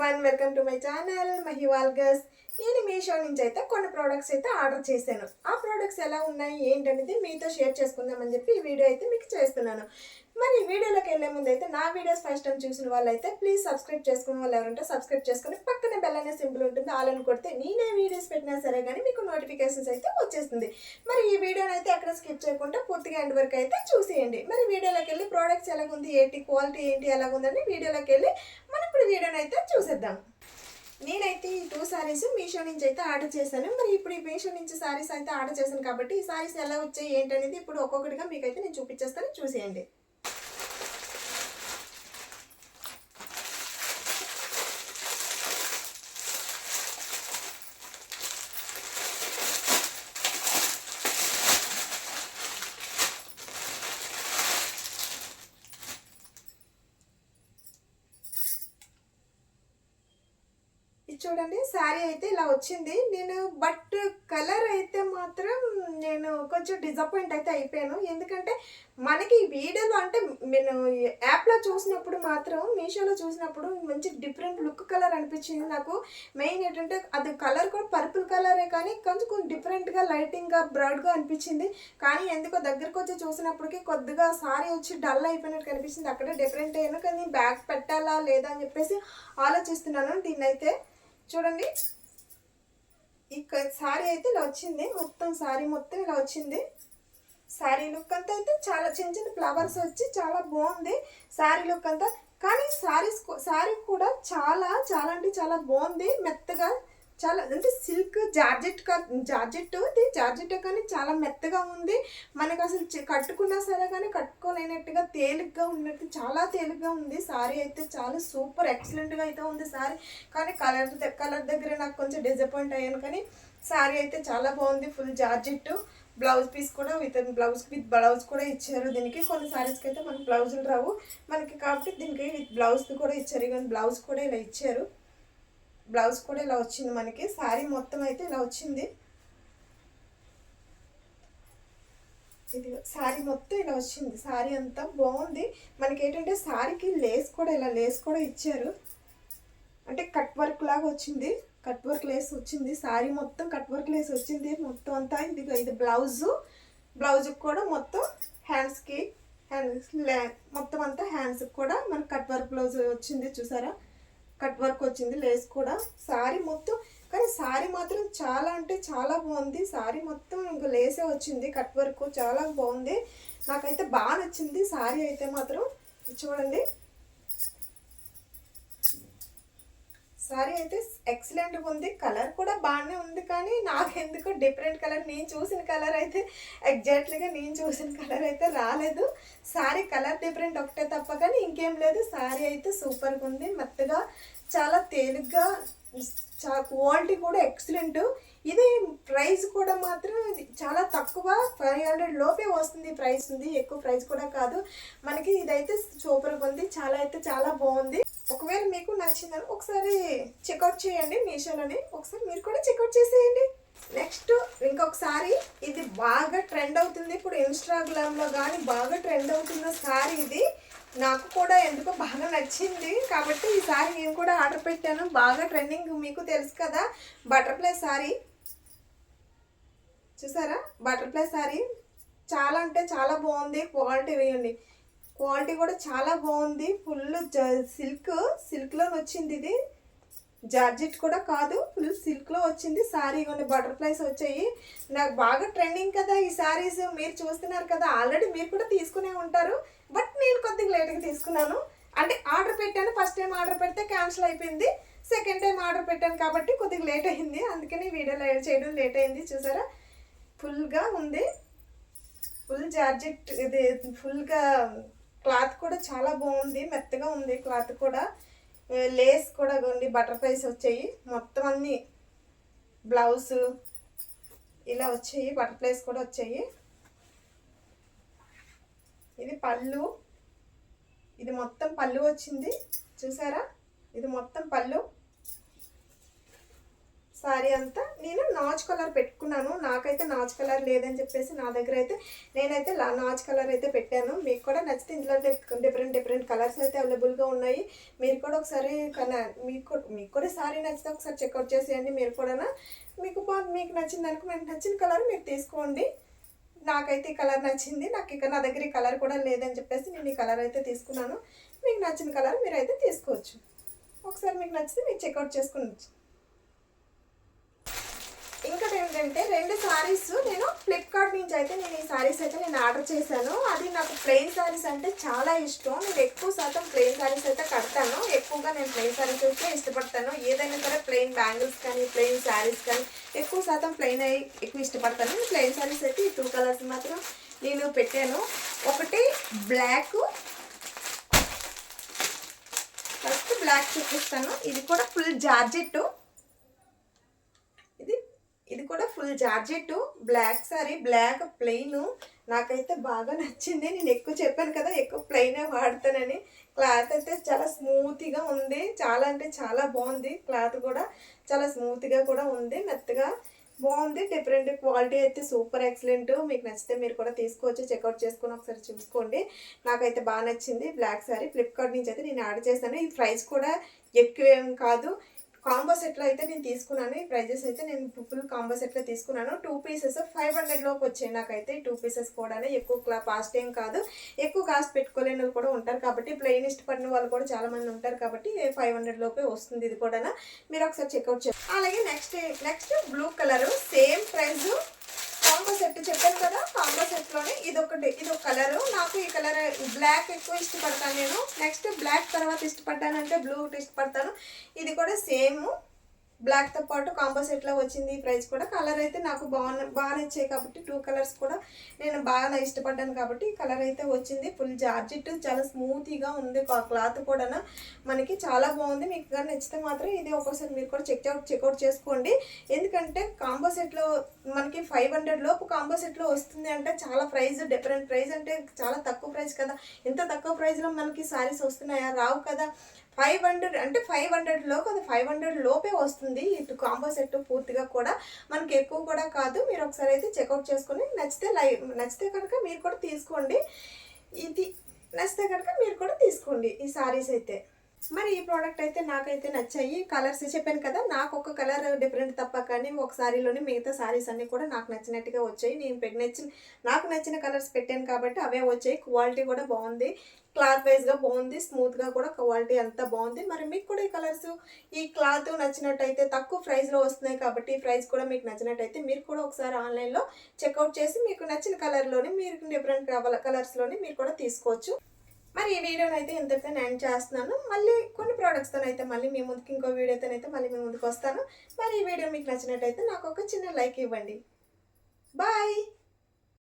One welcome to my channel మహివాల్గస్ నేను మీషో నుంచి అయితే కొన్ని ప్రోడక్ట్స్ అయితే ఆర్డర్ చేశాను. ఆ ప్రోడక్ట్స్ ఎలా ఉన్నాయి ఏంటనేది మీతో షేర్ చేసుకుందామని చెప్పి ఈ వీడియో అయితే మీకు చేస్తున్నాను. మరి వీడియోలోకి వెళ్ళే ముందు అయితే నా వీడియోస్ ఫస్ట్ టైం చూసిన వాళ్ళైతే ప్లీజ్ సబ్స్క్రైబ్ చేసుకున్న వాళ్ళు ఎవరంటే సబ్స్క్రైబ్ చేసుకుని పక్కనే బెల్ అనే సింపుల్ ఉంటుంది ఆలని కొడితే నేనే వీడియోస్ పెట్టినా సరే కానీ మీకు నోటిఫికేషన్స్ అయితే వచ్చేస్తుంది. మరి ఈ వీడియోని అయితే ఎక్కడ స్కిప్ చేయకుండా పూర్తిగా ఎండ్ వరకు అయితే చూసేయండి. మరి వీడియోలోకి వెళ్ళి ప్రోడక్ట్స్ ఎలాగుంది ఏంటి క్వాలిటీ ఏంటి ఎలాగుందని వీడియోలోకి వెళ్ళి ఇప్పుడు వీడియోని అయితే చూసేద్దాం. నేనైతే ఈ టూ సారీస్ మీషో నుంచి అయితే ఆర్డర్ చేశాను. మరి ఇప్పుడు ఈ మీషో నుంచి సారీస్ అయితే ఆర్డర్ చేశాను కాబట్టి ఈ సారీస్ ఎలా వచ్చాయి ఏంటనేది ఇప్పుడు ఒక్కొక్కటిగా మీకైతే నేను చూపించేస్తాను. చూసేయండి. చూడండి శారీ అయితే ఇలా వచ్చింది. నేను బట్ కలర్ అయితే మాత్రం నేను కొంచెం డిసప్పాయింట్ అయితే అయిపోయాను. ఎందుకంటే మనకి వీడియోలో అంటే నేను యాప్లో చూసినప్పుడు మాత్రం మీషోలో చూసినప్పుడు మంచి డిఫరెంట్ లుక్ కలర్ అనిపించింది నాకు. మెయిన్ ఏంటంటే అది కలర్ కూడా పర్పుల్ కలరే కానీ కొంచెం కొంచెం డిఫరెంట్గా లైటింగ్గా బ్రాడ్గా అనిపించింది. కానీ ఎందుకో దగ్గరకు వచ్చి చూసినప్పటికీ కొద్దిగా సారీ వచ్చి డల్ అయిపోయినట్టు కనిపించింది. అక్కడే డిఫరెంట్ అయ్యాను కానీ బ్యాగ్ పెట్టాలా లేదా అని చెప్పేసి ఆలోచిస్తున్నాను. దీన్ని అయితే చూడండి. ఇక్కడ శారీ అయితే ఇలా వచ్చింది. మొత్తం శారీ మొత్తం ఇలా వచ్చింది. శారీ లుక్ అంతా అయితే చాలా చిన్న చిన్న ఫ్లవర్స్ వచ్చి చాలా బాగుంది. శారీ లుక్ అంతా. కానీ శారీస్ శారీ కూడా చాలా చాలా అంటే చాలా బాగుంది. మెత్తగా చాలా అంటే సిల్క్ జార్జెట్ జార్జెట్ ఇది జార్జెట్ కానీ చాలా మెత్తగా ఉంది. మనకు అసలు కట్టుకున్నా సరే కానీ కట్టుకోలేనట్టుగా తేలిగ్గా ఉన్నట్టు చాలా తేలిగ్గా ఉంది. సారీ అయితే చాలా సూపర్ ఎక్సలెంట్గా అయితే ఉంది సారీ. కానీ కలర్ కలర్ దగ్గర నాకు కొంచెం డిసప్పాయింట్ అయ్యాను కానీ సారీ అయితే చాలా బాగుంది. ఫుల్ జార్జెట్ బ్లౌజ్ పీస్ కూడా విత్ బ్లౌజ్ విత్ బ్లౌజ్ కూడా ఇచ్చారు. దీనికి కొన్ని సారీస్కి అయితే మనకి బ్లౌజులు రావు. మనకి కాబట్టి దీనికి విత్ బ్లౌజ్ కూడా ఇచ్చారు. కానీ బ్లౌజ్ కూడా ఇలా ఇచ్చారు. బ్లౌజ్ కూడా ఇలా వచ్చింది మనకి. శారీ మొత్తం అయితే ఇలా వచ్చింది. ఇది శారీ మొత్తం ఇలా వచ్చింది. శారీ అంతా బాగుంది. మనకి ఏంటంటే శారీకి లేస్ కూడా ఇలా లేస్ కూడా ఇచ్చారు. అంటే కట్ వర్క్ లాగా వచ్చింది. కట్ వర్క్ లేస్ వచ్చింది. శారీ మొత్తం కట్ వర్క్ లేస్ వచ్చింది. మొత్తం అంతా ఇది ఇది బ్లౌజు. బ్లౌజ్కి కూడా మొత్తం హ్యాండ్స్కి హ్యాండ్స్ మొత్తం అంతా హ్యాండ్స్కి కూడా మనకి కట్ వర్క్ బ్లౌజ్ వచ్చింది చూసారా? కట్ వర్క్ వచ్చింది లేస్ కూడా. శారీ మొత్తం కానీ శారీ మాత్రం చాలా అంటే చాలా బాగుంది. శారీ మొత్తం ఇంకా లేసే వచ్చింది కట్ వర్క్ చాలా బాగుంది. నాకైతే బాగా నచ్చింది శారీ అయితే మాత్రం. చూడండి. సారీ అయితే ఎక్సలెంట్గా ఉంది. కలర్ కూడా బాగానే ఉంది కానీ నాకెందుకో డిఫరెంట్ కలర్ నేను చూసిన కలర్ అయితే ఎగ్జాక్ట్లీగా నేను చూసిన కలర్ అయితే రాలేదు. సారీ కలర్ డిఫరెంట్ ఒకటే తప్ప కానీ ఇంకేం లేదు. సారీ అయితే సూపర్గా ఉంది. మెత్తగా చాలా తేలిగ్గా చా క్వాలిటీ కూడా ఎక్సలెంట్ ఇది ప్రైస్ కూడా మాత్రం ఇది చాలా తక్కువ. ఫైవ్ హండ్రెడ్ లోపే వస్తుంది ప్రైస్ ఉంది. ఎక్కువ ప్రైస్ కూడా కాదు. మనకి ఇదైతే సూపర్గా ఉంది. చాలా అయితే చాలా బాగుంది. ఒకవేళ మీకు నచ్చిందని ఒకసారి చెక్అవుట్ చేయండి మీషోలోని. ఒకసారి మీరు కూడా చెక్అవుట్ చేసేయండి. నెక్స్ట్ ఇంకొకసారి ఇది బాగా ట్రెండ్ అవుతుంది. ఇప్పుడు ఇన్స్టాగ్రామ్లో కానీ బాగా ట్రెండ్ అవుతున్న సారీ ఇది. నాకు కూడా ఎందుకో బాగా నచ్చింది. కాబట్టి ఈ సారీ నేను కూడా ఆర్డర్ పెట్టాను. బాగా ట్రెండింగ్ మీకు తెలుసు కదా బటర్ఫ్లై సారీ. చూసారా? బటర్ఫ్లై సారీ చాలా అంటే చాలా బాగుంది. క్వాలిటీ వేయండి. క్వాలిటీ కూడా చాలా బాగుంది. ఫుల్ సిల్క్ సిల్క్లో వచ్చింది ఇది. జార్జెట్ కూడా కాదు ఫుల్ సిల్క్లో వచ్చింది. శారీ కొన్ని బటర్ఫ్లైస్ వచ్చాయి. నాకు బాగా ట్రెండింగ్ కదా ఈ శారీస్ మీరు చూస్తున్నారు కదా ఆల్రెడీ మీరు కూడా తీసుకునే ఉంటారు. బట్ నేను కొద్దిగా లేట్గా తీసుకున్నాను. అంటే ఆర్డర్ పెట్టాను ఫస్ట్ టైం ఆర్డర్ పెడితే క్యాన్సిల్ అయిపోయింది. సెకండ్ టైం ఆర్డర్ పెట్టాను కాబట్టి కొద్దిగా లేట్ అయింది. అందుకని వీడియోలో వీడియో చేయడం లేట్ అయింది. చూసారా? ఫుల్గా ఉంది. ఫుల్ జార్జెట్ ఇది ఫుల్గా క్లాత్ కూడా చాలా బాగుంది. మెత్తగా ఉంది క్లాత్ కూడా. లేస్ కూడా ఉంది. బటర్ఫ్లైస్ వచ్చాయి. మొత్తం అన్ని బ్లౌజ్ ఇలా వచ్చాయి. బటర్ఫ్లైస్ కూడా వచ్చాయి. ఇది పళ్ళు. ఇది మొత్తం పళ్ళు వచ్చింది. చూసారా? ఇది మొత్తం పళ్ళు. సారీ అంతా. నేను నాచ్ కలర్ పెట్టుకున్నాను. నాకైతే నాచ్ కలర్ లేదని చెప్పేసి నా దగ్గర అయితే నేనైతే లా- నాచ్ కలర్ అయితే పెట్టాను. మీకు కూడా నచ్చితే ఇందులో డిఫరెంట్ డిఫరెంట్ కలర్స్ అయితే అవైలబుల్గా ఉన్నాయి. మీరు కూడా ఒకసారి కన మీకు మీకు కూడా సారీ నచ్చితే ఒకసారి చెక్అవుట్ చేసేయండి. మీరు కూడా మీకు మీకు నచ్చింది అనుకో మీకు నచ్చిన కలర్ మీరు తీసుకోండి. నాకైతే ఈ కలర్ నచ్చింది. నాకు ఇక నా దగ్గర ఈ కలర్ కూడా లేదని చెప్పేసి నేను ఈ కలర్ అయితే తీసుకున్నాను. మీకు నచ్చిన కలర్ మీరు అయితే తీసుకోవచ్చు. ఒకసారి మీకు నచ్చితే మీరు చెక్అవుట్ చేసుకుని ఇంకోటి ఏంటంటే రెండు శారీస్ నేను ఫ్లిప్కార్ట్ నుంచి అయితే నేను ఈ శారీస్ అయితే నేను ఆర్డర్ చేశాను. అది నాకు ప్లెయిన్ శారీస్ అంటే చాలా ఇష్టం. నేను ఎక్కువ శాతం ప్లెయిన్ సారీస్ అయితే కడతాను. ఎక్కువగా నేను ప్లెయిన్ సారీస్ అయితే ఇష్టపడతాను. ఏదైనా సరే ప్లెయిన్ బ్యాంగిల్స్ కానీ ప్లెయిన్ శారీస్ కానీ ఎక్కువ శాతం ప్లెయిన్ అయి ఎక్కువ ఇష్టపడతాను. ప్లెయిన్ సారీస్ అయితే ఈ టూ కలర్స్ మాత్రం నేను పెట్టాను. ఒకటి బ్లాక్ ఫస్ట్ బ్లాక్ చూపిస్తాను. ఇది కూడా ఫుల్ జార్జెట్టు. ఇది కూడా full georgette black sari black plain నాకైతే బాగా నచ్చింది. నేను ఎక్కువ చెప్పాను కదా ఎక్కువ ప్లెయినే వాడతానని. క్లాత్ అయితే చాలా స్మూత్గా ఉంది. చాలా అంటే చాలా బాగుంది. క్లాత్ కూడా చాలా స్మూత్గా కూడా ఉంది. మెత్తగా బాగుంది. డిఫరెంట్ క్వాలిటీ అయితే సూపర్ ఎక్సలెంట్ మీకు నచ్చితే మీరు కూడా తీసుకోవచ్చు. చెక్అవుట్ చేసుకొని ఒకసారి చూసుకోండి. నాకైతే బాగా నచ్చింది. బ్లాక్ సారీ ఫ్లిప్కార్ట్ నుంచి అయితే నేను ఆర్డర్ చేశాను. ఈ ప్రైస్ కూడా ఎక్కువ ఏం కాదు. కాంబో సెట్లో అయితే నేను తీసుకున్నాను. ఈ ప్రైజెస్ అయితే నేను ఫుల్ కాంబో సెట్లో తీసుకున్నాను. టూ పీసెస్ ఫైవ్ హండ్రెడ్లోకి వచ్చాయి నాకైతే. టూ పీసెస్ కూడా ఎక్కువ కాస్ట్ ఏం కాదు. ఎక్కువ కాస్ట్ పెట్టుకోలేని వాళ్ళు కూడా ఉంటారు కాబట్టి ప్లెయిన్ ఇష్టపడిన వాళ్ళు కూడా చాలా మంది ఉంటారు కాబట్టి ఫైవ్ హండ్రెడ్ లోపే వస్తుంది ఇది కూడా మీరు ఒకసారి చెక్అవుట్ చేయాలి అలాగే next next blue colour same price set చెప్పాను కదా కాంబో సెట్లోనే ఇది ఒకటి ఇది ఒక కలర్. నాకు ఈ కలర్ బ్లాక్ ఎక్కువ ఇష్టపడతాను నేను. నెక్స్ట్ బ్లాక్ తర్వాత ఇష్టపడ్డానంటే బ్లూ ఒకటి ఇష్టపడతాను. ఇది కూడా సేమ్ బ్లాక్తో పాటు కాంబో సెట్లో వచ్చింది ప్రైస్ కూడా కలర్ అయితే నాకు బాగా బాగా నచ్చాయి కాబట్టి టూ కలర్స్ కూడా నేను బాగా ఇష్టపడ్డాను కాబట్టి కలర్ అయితే వచ్చింది. ఫుల్ జార్జెట్ చాలా స్మూత్గా ఉంది క్లాత్ కూడా మనకి చాలా బాగుంది. మీకు కానీ నచ్చితే మాత్రం ఇది ఒక్కోసారి మీరు కూడా చెక్ అవుట్ చెక్అవుట్ చేసుకోండి. ఎందుకంటే కాంబో సెట్లో మనకి ఫైవ్ హండ్రెడ్ లోపు కాంబో సెట్లో వస్తుంది అంటే చాలా ప్రైస్ డిఫరెంట్ ప్రైస్ అంటే చాలా తక్కువ ప్రైస్ కదా. ఇంత తక్కువ ప్రైస్లో మనకి సారీస్ వస్తున్నాయా? రావు కదా. ఫైవ్ హండ్రెడ్ అంటే ఫైవ్ హండ్రెడ్లో కదా ఫైవ్ హండ్రెడ్ లోపే వస్తుంది. ఇటు కాంబో సెట్ పూర్తిగా కూడా మనకి ఎక్కువ కూడా కాదు. మీరు ఒకసారి అయితే చెక్అవుట్ చేసుకుని నచ్చితే లైవ్ నచ్చితే కనుక మీరు కూడా తీసుకోండి. ఇది నచ్చితే కనుక మీరు కూడా తీసుకోండి ఈ సారీస్ అయితే. మరి ఈ ప్రోడక్ట్ అయితే నాకైతే నచ్చాయి. కలర్స్ చెప్పాను కదా నాకు ఒక కలర్ డిఫరెంట్ తప్ప కానీ ఒక సారీలోని మిగతా సారీస్ అన్నీ కూడా నాకు నచ్చినట్టుగా వచ్చాయి. నేను పెట్టి నచ్చిన నాకు నచ్చిన కలర్స్ పెట్టాను కాబట్టి అవే వచ్చాయి. క్వాలిటీ కూడా బాగుంది. క్లాత్ వైజ్గా బాగుంది. స్మూత్గా కూడా క్వాలిటీ అంతా బాగుంది. మరి మీకు కూడా ఈ కలర్స్ ఈ క్లాత్ నచ్చినట్టయితే తక్కువ ప్రైస్లో వస్తున్నాయి కాబట్టి ఈ ప్రైస్ కూడా మీకు నచ్చినట్టయితే మీరు కూడా ఒకసారి ఆన్లైన్లో చెక్అవుట్ చేసి మీకు నచ్చిన కలర్లోని మీరు డిఫరెంట్ కలర్స్లోని మీరు కూడా తీసుకోవచ్చు. మరి ఈ వీడియోని అయితే ఇంతటితో నేను చేస్తున్నాను. మళ్ళీ కొన్ని ప్రోడక్ట్స్తో అయితే మళ్ళీ మీ ముందుకు ఇంకో వీడియోతో అయితే మళ్ళీ మీ ముందుకు వస్తాను. మరి ఈ వీడియో మీకు నచ్చినట్టయితే నాకు ఒక చిన్న లైక్ ఇవ్వండి. బాయ్